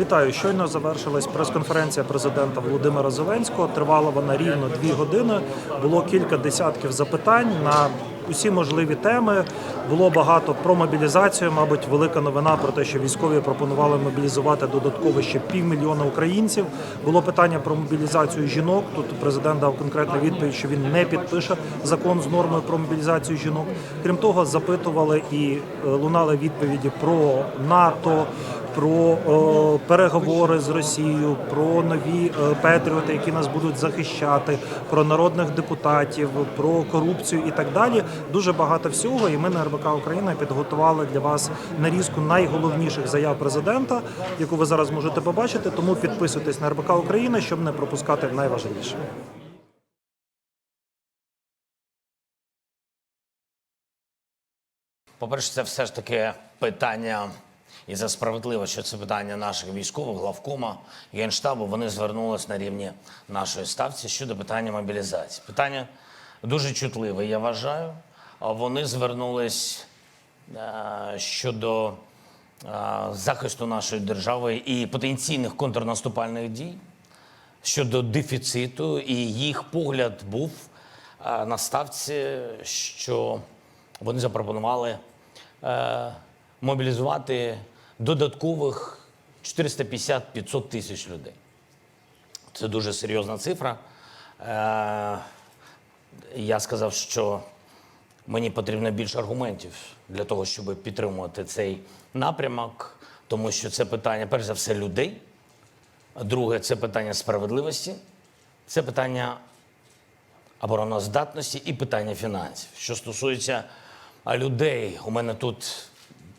Вітаю. Щойно завершилась прес-конференція президента Володимира Зеленського. Тривала вона рівно дві години. Було кілька десятків запитань на усі можливі теми. Було багато про мобілізацію. Мабуть, велика новина про те, що військові пропонували мобілізувати додатково ще півмільйона українців. Було питання про мобілізацію жінок. Тут президент дав конкретну відповідь, що він не підпише закон з нормою про мобілізацію жінок. Крім того, запитували і е, лунали відповіді про НАТО про е, переговори з Росією, про нові е, патріоти, які нас будуть захищати, про народних депутатів, про корупцію і так далі. Дуже багато всього. І ми на РБК Україна підготували для вас нарізку найголовніших заяв президента, яку ви зараз можете побачити. Тому підписуйтесь на РБК Україна, щоб не пропускати найважливіше. По-перше, це все ж таки питання, і це справедливо, що це питання наших військових, главкома, генштабу. Вони звернулись на рівні нашої ставці щодо питання мобілізації. Питання дуже чутливе, я вважаю. Вони звернулись е, щодо е, захисту нашої держави і потенційних контрнаступальних дій щодо дефіциту, і їх погляд був е, на ставці, що вони запропонували мобілізувати додаткових 450-500 тисяч людей. Це дуже серйозна цифра. Е, я сказав, що мені потрібно більше аргументів для того, щоб підтримувати цей напрямок, тому що це питання, перш за все, людей. Друге це питання справедливості, це питання обороноздатності і питання фінансів. Що стосується людей, у мене тут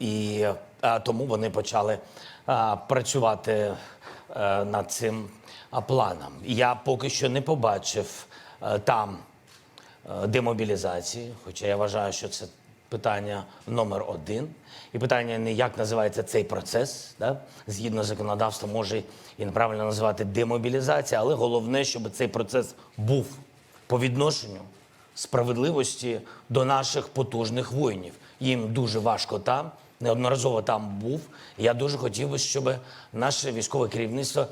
І а, тому вони почали а, працювати а, над цим а, планом. Я поки що не побачив а, там е, демобілізації, хоча я вважаю, що це питання номер один. І питання не як називається цей процес, да? згідно законодавства, може і неправильно називати демобілізація, але головне, щоб цей процес був по відношенню справедливості до наших потужних воїнів. Їм дуже важко там, неодноразово там був. Я дуже хотів би, щоб наше військове керівництво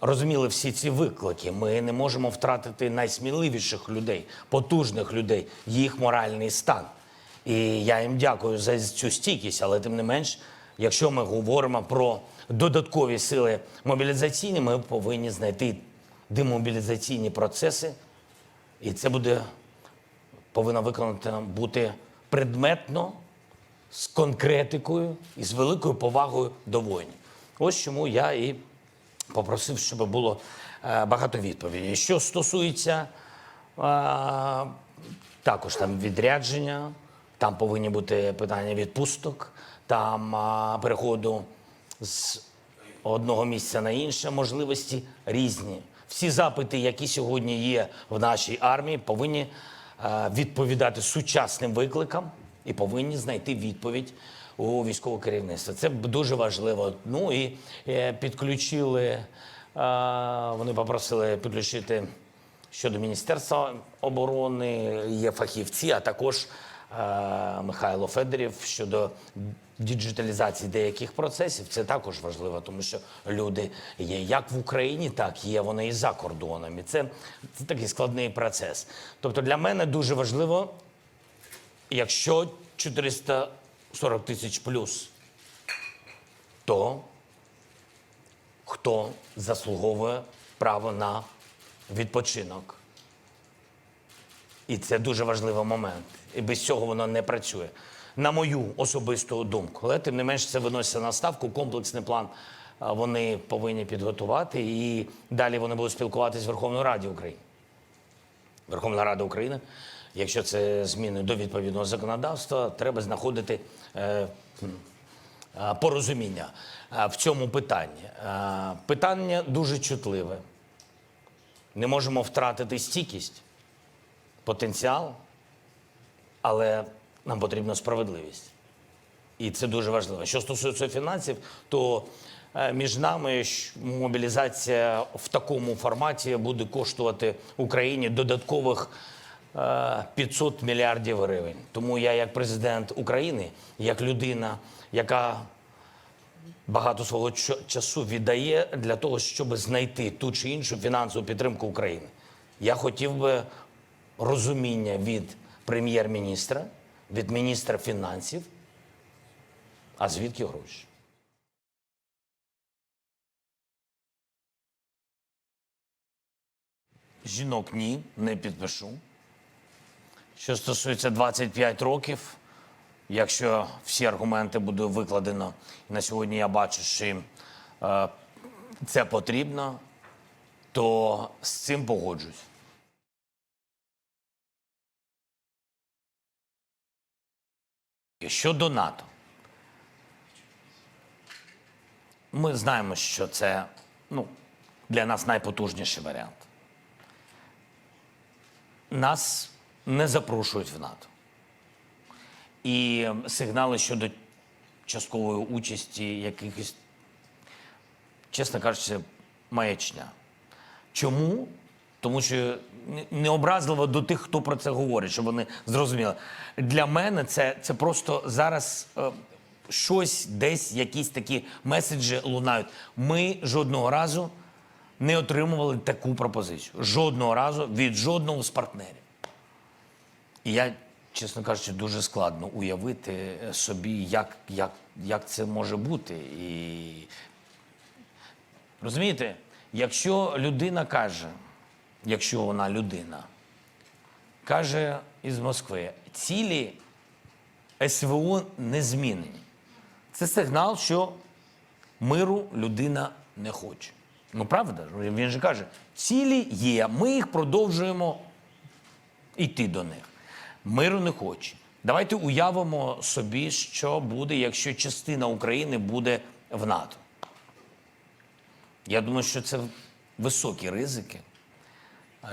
розуміли всі ці виклики. Ми не можемо втратити найсміливіших людей, потужних людей, їх моральний стан. І я їм дякую за цю стійкість, але тим не менш, якщо ми говоримо про додаткові сили мобілізаційні, ми повинні знайти демобілізаційні процеси, і це буде повинно виконано бути предметно, з конкретикою і з великою повагою до воїнів. Ось чому я і попросив, щоб було е, багато відповідей. Що стосується е, також там відрядження, там повинні бути питання відпусток, там е, переходу з одного місця на інше, можливості різні. Всі запити, які сьогодні є в нашій армії, повинні відповідати сучасним викликам і повинні знайти відповідь у військового керівництва. Це дуже важливо. Ну і е, підключили, е, вони попросили підключити щодо Міністерства оборони, є фахівці, а також е, Михайло Федорів щодо діджиталізації деяких процесів. Це також важливо, тому що люди є як в Україні, так є вони і за кордоном. І це, це такий складний процес. Тобто для мене дуже важливо, якщо 440 тисяч плюс, то хто заслуговує право на відпочинок. І це дуже важливий момент. І без цього воно не працює. На мою особисту думку. Але тим не менш це виноситься на ставку. Комплексний план вони повинні підготувати. І далі вони будуть спілкуватися з Верховною Раді України. Верховна Рада України, якщо це зміни до відповідного законодавства, треба знаходити е, е, порозуміння е, в цьому питанні. Питання дуже чутливе. Не можемо втратити стійкість, потенціал, але нам потрібна справедливість. І це дуже важливо. Що стосується фінансів, то між нами мобілізація в такому форматі буде коштувати Україні додаткових 500 мільярдів гривень. Тому я, як президент України, як людина, яка багато свого часу віддає для того, щоб знайти ту чи іншу фінансову підтримку України. Я хотів би розуміння від прем'єр-міністра, від міністра фінансів. А звідки гроші? Жінок ні, не підпишу. Що стосується 25 років, якщо всі аргументи буде викладено, на сьогодні я бачу, що е, це потрібно, то з цим погоджусь. Щодо НАТО. Ми знаємо, що це ну, для нас найпотужніший варіант. Нас не запрошують в НАТО. І сигнали щодо часткової участі якихось, чесно кажучи, маячня. Чому? Тому що не образливо до тих, хто про це говорить, щоб вони зрозуміли. Для мене це, це просто зараз е, щось, десь якісь такі меседжі лунають. Ми жодного разу не отримували таку пропозицію. Жодного разу від жодного з партнерів. І я, чесно кажучи, дуже складно уявити собі, як, як, як це може бути. І розумієте, якщо людина каже, якщо вона людина, каже із Москви, цілі СВО не змінені. Це сигнал, що миру людина не хоче. Ну правда, він же каже, цілі є, ми їх продовжуємо йти до них. Миру не хоче. Давайте уявимо собі, що буде, якщо частина України буде в НАТО. Я думаю, що це високі ризики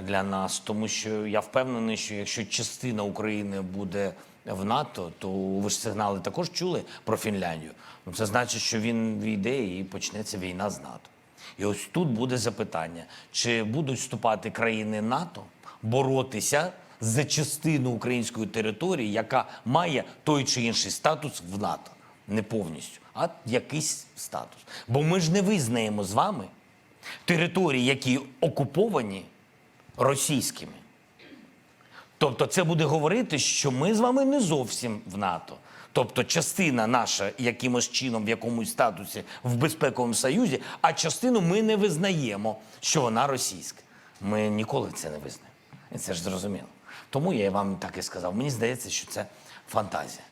для нас, тому що я впевнений, що якщо частина України буде в НАТО, то ви ж сигнали також чули про Фінляндію. Ну, це значить, що він війде і почнеться війна з НАТО. І ось тут буде запитання: чи будуть вступати країни НАТО боротися за частину української території, яка має той чи інший статус в НАТО? Не повністю, а якийсь статус. Бо ми ж не визнаємо з вами території, які окуповані російськими. Тобто це буде говорити, що ми з вами не зовсім в НАТО. Тобто частина наша якимось чином в якомусь статусі в безпековому союзі, а частину ми не визнаємо, що вона російська. Ми ніколи це не визнаємо. Це ж зрозуміло. Тому я вам так і сказав. Мені здається, що це фантазія.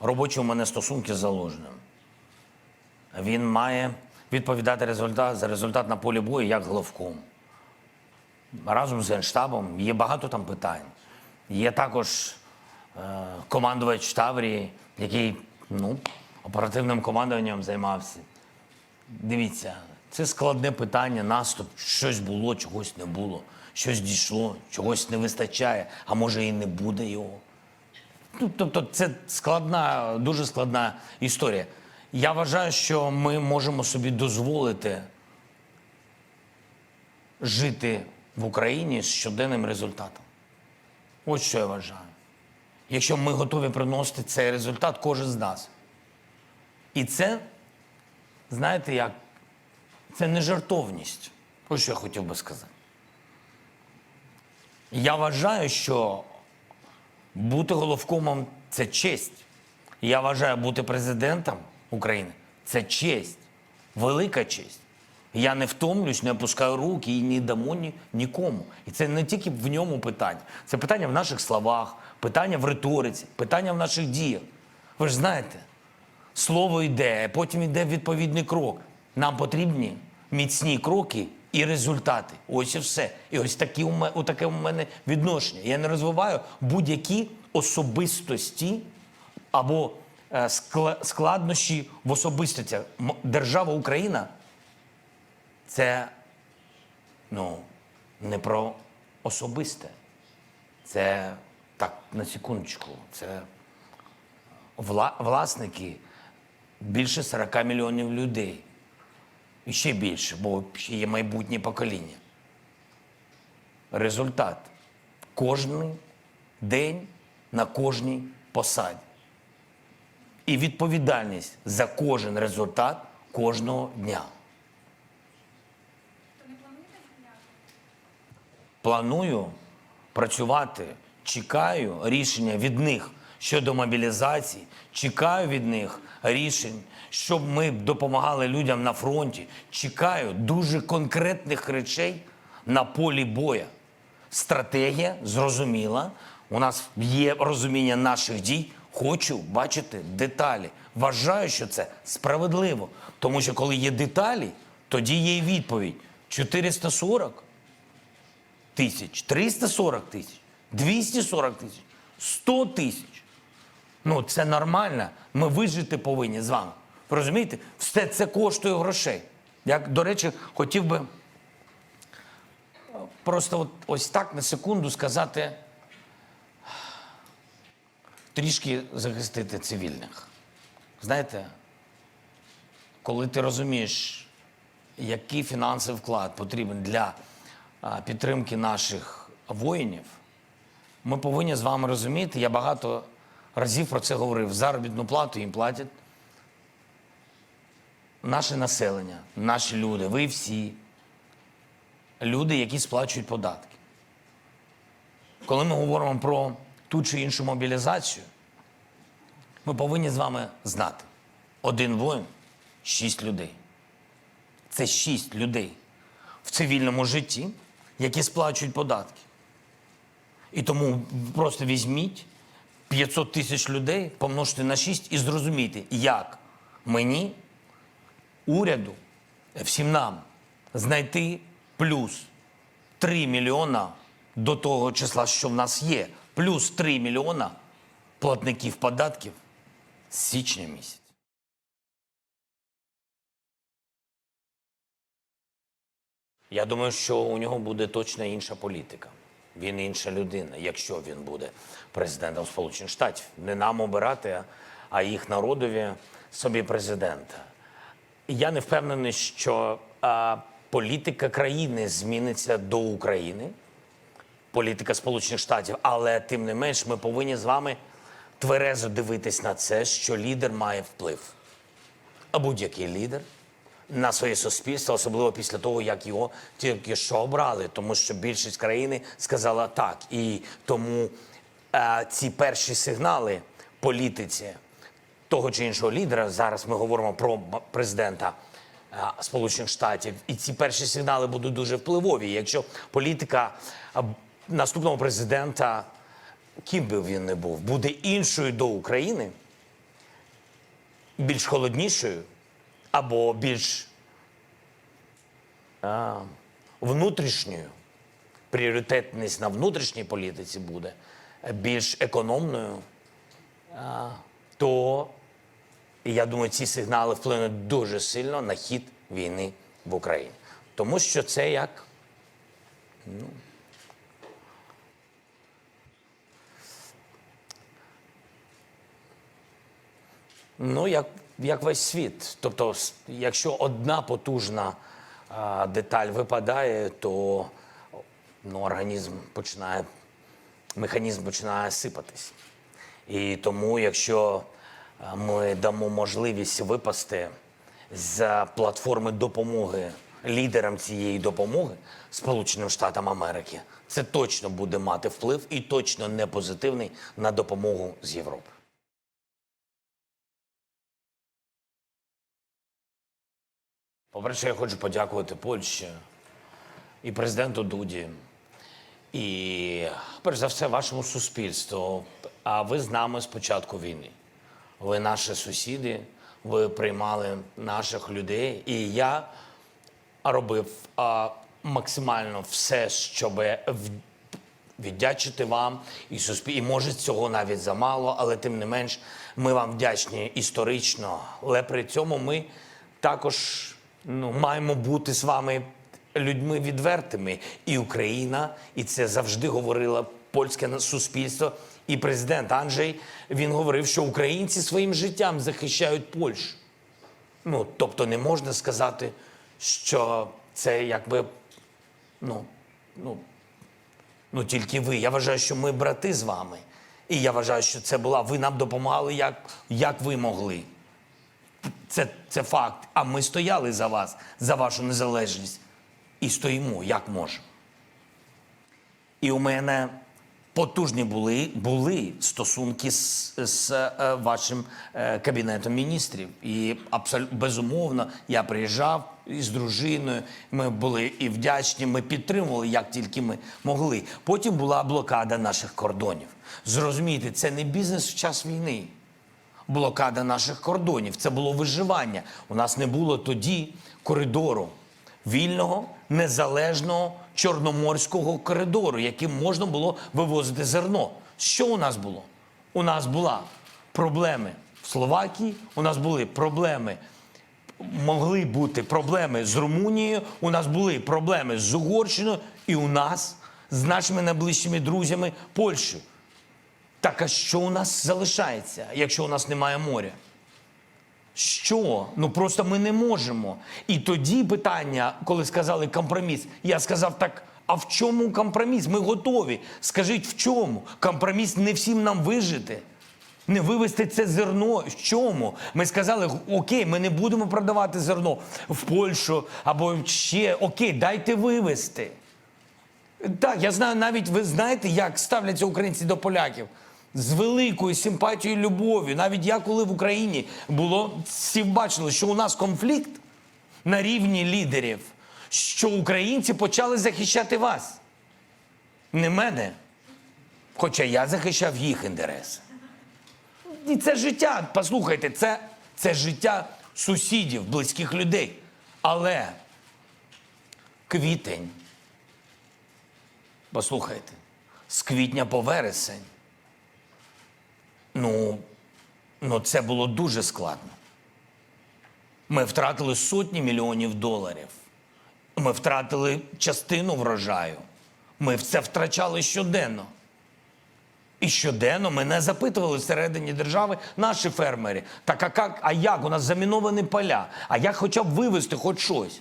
Робочі у мене стосунки з заложним. Він має відповідати результат, за результат на полі бою як главком. Разом з Генштабом є багато там питань. Є також е, командувач Таврії, який ну, оперативним командуванням займався. Дивіться, це складне питання, наступ. Щось було, чогось не було, щось дійшло, чогось не вистачає, а може і не буде його. Ну, тобто, це складна, дуже складна історія. Я вважаю, що ми можемо собі дозволити жити в Україні з щоденним результатом. Ось що я вважаю. Якщо ми готові приносити цей результат, кожен з нас. І це, знаєте як, це не жартовність. Ось що я хотів би сказати. Я вважаю, що бути головкомом це честь. Я вважаю, бути президентом України це честь, велика честь. Я не втомлюсь, не опускаю руки і не дамо ні, нікому. І це не тільки в ньому питання. Це питання в наших словах, питання в риториці, питання в наших діях. Ви ж знаєте, слово йде, потім йде відповідний крок. Нам потрібні міцні кроки і результати. Ось і все. І ось такі у таке у мене відношення. Я не розвиваю будь-які особистості або е, скла- складнощі в особистостях. Держава Україна це ну, не про особисте. Це так, на секундочку, це вла- власники більше 40 мільйонів людей. І ще більше, бо ще є майбутнє покоління. Результат. Кожний день на кожній посаді. І відповідальність за кожен результат кожного дня. Планую працювати, чекаю рішення від них щодо мобілізації, чекаю від них рішень, щоб ми допомагали людям на фронті. Чекаю дуже конкретних речей на полі боя. Стратегія зрозуміла. У нас є розуміння наших дій. Хочу бачити деталі. Вважаю, що це справедливо. Тому що коли є деталі, тоді є і відповідь. 440 тисяч, 340 тисяч, 240 тисяч, 100 тисяч. Ну, це нормально. Ми вижити повинні з вами. Розумієте? Все це коштує грошей. Я, до речі, хотів би просто от, ось так на секунду сказати, трішки захистити цивільних. Знаєте, коли ти розумієш, який фінансовий вклад потрібен для а, підтримки наших воїнів, ми повинні з вами розуміти, я багато разів про це говорив, заробітну плату їм платять наше населення, наші люди, ви всі, люди, які сплачують податки. Коли ми говоримо про ту чи іншу мобілізацію, ми повинні з вами знати, один воїн шість людей. Це шість людей в цивільному житті, які сплачують податки. І тому просто візьміть 500 тисяч людей, помножте на 6 і зрозумійте, як мені, уряду, всім нам знайти плюс 3 мільйона до того числа, що в нас є, плюс 3 мільйона платників податків з січня місяця. Я думаю, що у нього буде точно інша політика. Він інша людина, якщо він буде президентом Сполучених Штатів. Не нам обирати, а їх народові собі президента. Я не впевнений, що а, політика країни зміниться до України, політика Сполучених Штатів, але тим не менш ми повинні з вами тверезо дивитись на це, що лідер має вплив. А будь-який лідер на своє суспільство, особливо після того, як його тільки що обрали, тому що більшість країни сказала так. І тому е, ці перші сигнали політиці того чи іншого лідера, зараз ми говоримо про президента е, Сполучених Штатів, і ці перші сигнали будуть дуже впливові. Якщо політика е, наступного президента, ким би він не був, буде іншою до України, більш холоднішою або більш а, внутрішньою, пріоритетність на внутрішній політиці буде більш економною, то я думаю, ці сигнали вплинуть дуже сильно на хід війни в Україні. Тому що це як Ну, як, як весь світ. Тобто, якщо одна потужна а, деталь випадає, то ну, організм починає, механізм починає сипатись. І тому, якщо ми дамо можливість випасти з платформи допомоги лідерам цієї допомоги Сполученим Штатам Америки, це точно буде мати вплив і точно не позитивний на допомогу з Європи. По-перше, я хочу подякувати Польщі і президенту Дуді, і перш за все вашому суспільству. А ви з нами з початку війни. Ви наші сусіди, ви приймали наших людей. І я робив а, максимально все, щоб віддячити вам і суспіль... І може цього навіть замало, але тим не менш ми вам вдячні історично. Але при цьому ми також ну, маємо бути з вами людьми відвертими. І Україна, і це завжди говорила польське суспільство. І президент Анджей він говорив, що українці своїм життям захищають Польщу. Ну, тобто не можна сказати, що це якби ну, ну, ну тільки ви. Я вважаю, що ми брати з вами. І я вважаю, що це була. Ви нам допомагали, як, як ви могли. Це, це факт. А ми стояли за вас, за вашу незалежність. І стоїмо, як можемо. І у мене потужні були, були стосунки з, з е, вашим е, кабінетом міністрів. І абсолютно безумовно я приїжджав із дружиною. Ми були і вдячні, ми підтримували, як тільки ми могли. Потім була блокада наших кордонів. Зрозумійте, це не бізнес в час війни. Блокада наших кордонів це було виживання. У нас не було тоді коридору вільного, незалежного чорноморського коридору, яким можна було вивозити зерно. Що у нас було? У нас була проблеми в Словакії, у нас були проблеми. Могли бути проблеми з Румунією, у нас були проблеми з Угорщиною, і у нас з нашими найближчими друзями Польщею. Так а що у нас залишається, якщо у нас немає моря? Що? Ну просто ми не можемо. І тоді питання, коли сказали компроміс, я сказав так. А в чому компроміс? Ми готові. Скажіть, в чому? Компроміс не всім нам вижити. Не вивезти це зерно. В чому? Ми сказали, окей, ми не будемо продавати зерно в Польщу або ще окей, дайте вивезти. Так, я знаю, навіть ви знаєте, як ставляться українці до поляків. З великою симпатією любов'ю. Навіть я, коли в Україні було, всі бачили, що у нас конфлікт на рівні лідерів, що українці почали захищати вас. Не мене. Хоча я захищав їх інтереси. І це життя, послухайте, це, це життя сусідів, близьких людей. Але квітень. Послухайте, з квітня по вересень. Ну, ну, це було дуже складно. Ми втратили сотні мільйонів доларів. Ми втратили частину врожаю. Ми це втрачали щоденно. І щоденно мене запитували всередині держави наші фермери. Так а як, а як? У нас заміновані поля. А як хоча б вивезти хоч щось?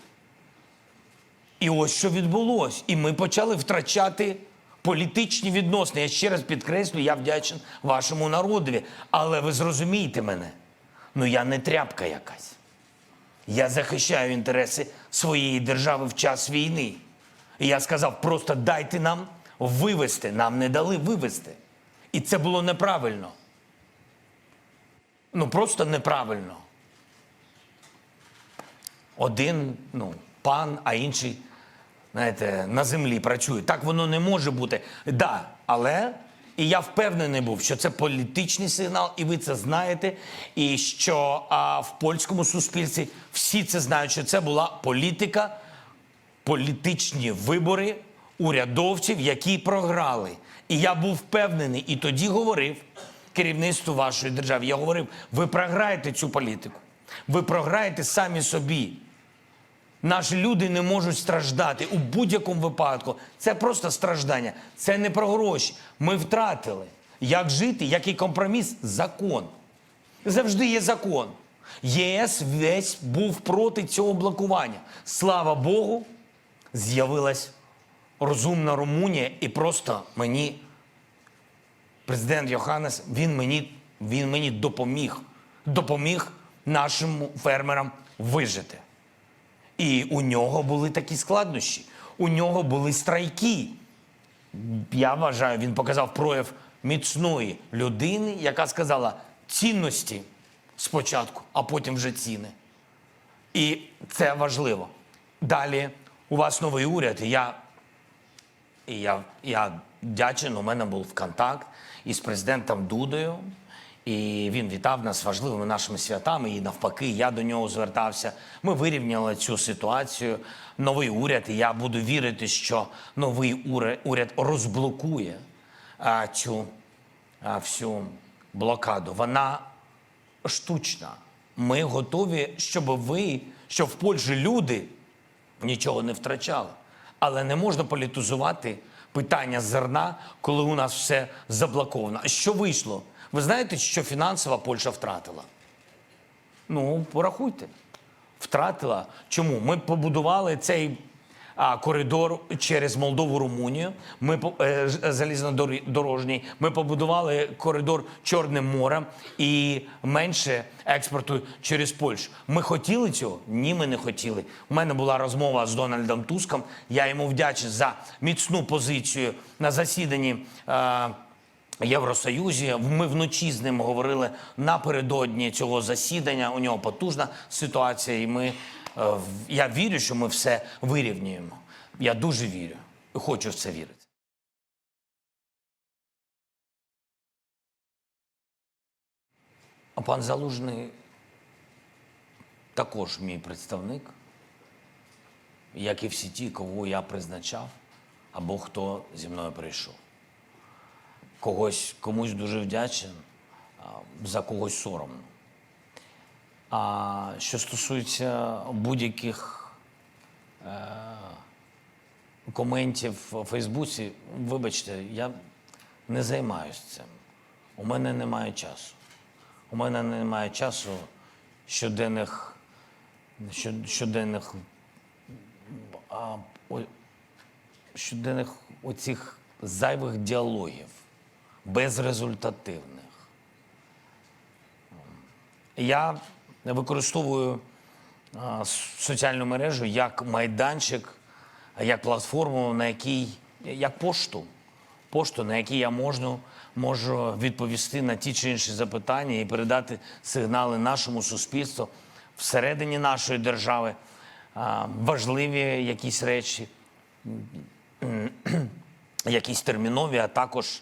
І ось що відбулось. І ми почали втрачати політичні відносини. Я ще раз підкреслю, я вдячен вашому народові. Але ви зрозумієте мене, ну я не тряпка якась. Я захищаю інтереси своєї держави в час війни. І я сказав, просто дайте нам вивезти. Нам не дали вивезти. І це було неправильно. Ну просто неправильно. Один, ну, пан, а інший, знаєте, на землі працює. Так воно не може бути. Да, але і я впевнений був, що це політичний сигнал, і ви це знаєте. І що а, в польському суспільстві всі це знають, що це була політика, політичні вибори урядовців, які програли. І я був впевнений, і тоді говорив керівництву вашої держави. Я говорив: ви програєте цю політику, ви програєте самі собі. Наші люди не можуть страждати у будь-якому випадку. Це просто страждання. Це не про гроші. Ми втратили. Як жити, який компроміс? Закон. Завжди є закон. ЄС весь був проти цього блокування. Слава Богу, з'явилась розумна Румунія, і просто мені, президент Йоханнес, він мені, він мені допоміг. Допоміг нашим фермерам вижити. І у нього були такі складнощі. У нього були страйки. Я вважаю, він показав прояв міцної людини, яка сказала цінності спочатку, а потім вже ціни. І це важливо. Далі у вас новий уряд. І я, і я, я вдячен, у мене був контакт із президентом Дудою. І він вітав нас важливими нашими святами. І навпаки, я до нього звертався. Ми вирівняли цю ситуацію. Новий уряд. І я буду вірити, що новий уряд, розблокує цю всю блокаду. Вона штучна. Ми готові, щоб ви, щоб в Польщі люди нічого не втрачали. Але не можна політизувати питання зерна, коли у нас все заблоковано. Що вийшло? Ви знаєте, що фінансово Польща втратила? Ну, порахуйте. Втратила. Чому? Ми побудували цей а, коридор через Молдову, Румунію. Ми е, залізнодорожній. Ми побудували коридор Чорним морем і менше експорту через Польщу. Ми хотіли цього? Ні, ми не хотіли. У мене була розмова з Дональдом Туском. Я йому вдячний за міцну позицію на засіданні. Е, Євросоюзі. Ми вночі з ним говорили напередодні цього засідання. У нього потужна ситуація, і ми е, я вірю, що ми все вирівнюємо. Я дуже вірю і хочу в це вірити. А пан Залужний також мій представник, як і всі ті, кого я призначав, або хто зі мною прийшов когось комусь дуже вдячен, за когось соромно. А що стосується будь-яких е, коментів у Фейсбуці, вибачте, я не займаюся цим. У мене немає часу. У мене немає часу щоденних, щоденних, а, о- щоденних оцих зайвих діалогів, безрезультативних. Я використовую соціальну мережу як майданчик, як платформу, на якій як пошту, пошту, на якій я можу, можу відповісти на ті чи інші запитання і передати сигнали нашому суспільству всередині нашої держави, важливі якісь речі, якісь термінові, а також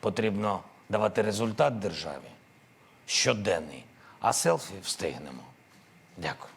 потрібно давати результат державі щоденний, а селфі встигнемо. Дякую.